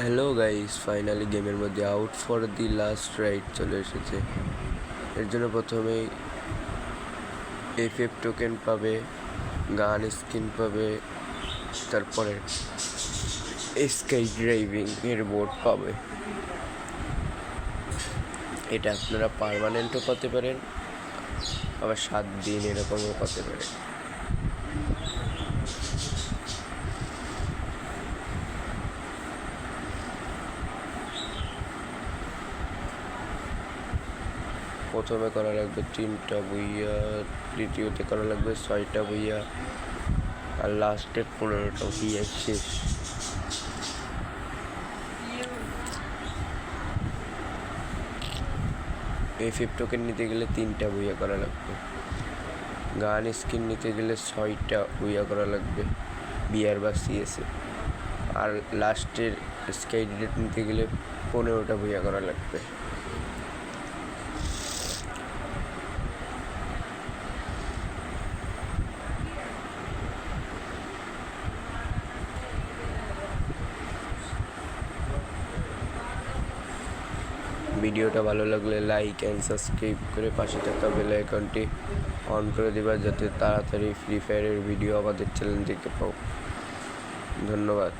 Hello guys finally গেমের মধ্যে out for the last ride চলে এসেছে। এর জন্য প্রথমেই এফ এফ টোকেন পাবে, গান স্কিন পাবে, তারপরে স্কাই ড্রাইভিং এর বোর্ড পাবে। এটা আপনারা পারমানেন্টও পাতে পারেন, আবার সাত দিন এরকমও পাতে পারেন। প্রথমে করা লাগবে তিনটা বইয়া দ্বিতীয়তে করা লাগবে ছয়টা বইয়া আর লাস্টে পনেরোটা বইয়া শেষ। এই ফিফ টোকেন নিতে গেলে তিনটা বইয়া করা লাগবে। গান স্কিন নিতে গেলে ছয়টা বইয়া করা লাগবে বিআর বা সিএসএ আর লাস্টের স্কাই ডিলেট নিতে গেলে পনেরোটা বইয়া করা লাগবে। ভিডিওটা ভালো লাগলে লাইক অ্যান্ড সাবস্ক্রাইব করে পাশে থাকা বেল আইকনটি অন করে দেবা যাতে তাড়াতাড়ি ফ্রি ফায়ারের ভিডিও আমাদের চ্যানেল দেখতে পাও। ধন্যবাদ।